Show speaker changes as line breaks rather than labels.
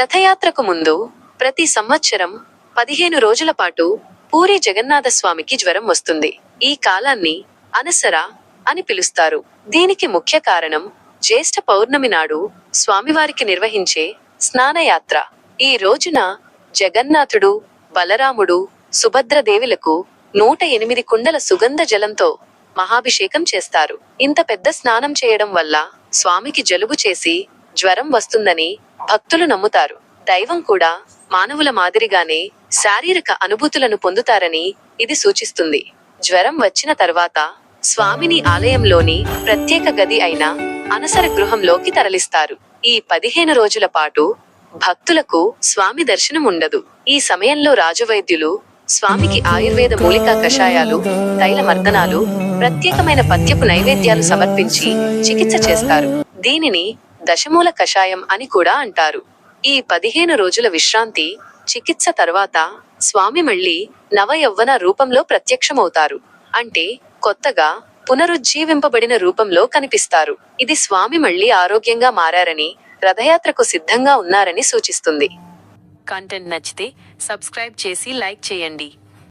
రథయాత్రకు ముందు ప్రతి సంవత్సరం పదిహేను రోజుల పాటు పూరి జగన్నాథస్వామికి జ్వరం వస్తుంది. ఈ కాలాన్ని అనసర అని పిలుస్తారు. దీనికి ముఖ్య కారణం జ్యేష్ఠ పౌర్ణమి నాడు స్వామివారికి నిర్వహించే స్నానయాత్ర. ఈ రోజున జగన్నాథుడు బలరాముడు సుభద్రదేవులకు నూట ఎనిమిది కుండల సుగంధ జలంతో మహాభిషేకం చేస్తారు. ఇంత పెద్ద స్నానం చేయడం వల్ల స్వామికి జలుబు చేసి జ్వరం వస్తుందని భక్తులు నమ్ముతారు. దైవం కూడా మానవుల మాదిరిగానే శారీరక అనుభూతులను పొందుతారని ఇది సూచిస్తుంది. జ్వరం వచ్చిన తర్వాత స్వామిని ఆలయంలోని ప్రత్యేక గది అయిన అనసర గృహంలోకి తరలిస్తారు. ఈ పదిహేను రోజుల పాటు భక్తులకు స్వామి దర్శనం ఉండదు. ఈ సమయంలో రాజవైద్యులు స్వామికి ఆయుర్వేద మూలికా కషాయాలు తైలమర్దనాలు ప్రత్యేకమైన పద్యపు నైవేద్యాలు సమర్పించి చికిత్స చేస్తారు. దీనిని దశమూల కషాయం అని కూడా అంటారు. ఈ పదిహేను రోజుల విశ్రాంతి చికిత్స తర్వాత స్వామి మళ్ళీ నవయవ్వన రూపంలో ప్రత్యక్షమవుతారు. అంటే కొత్తగా పునరుజ్జీవింపబడిన రూపంలో కనిపిస్తారు. ఇది స్వామి మళ్ళీ ఆరోగ్యంగా మారారని రథయాత్రకు సిద్ధంగా ఉన్నారని సూచిస్తుంది. కంటెంట్ నచ్చితే సబ్స్క్రైబ్ చేసి లైక్ చేయండి.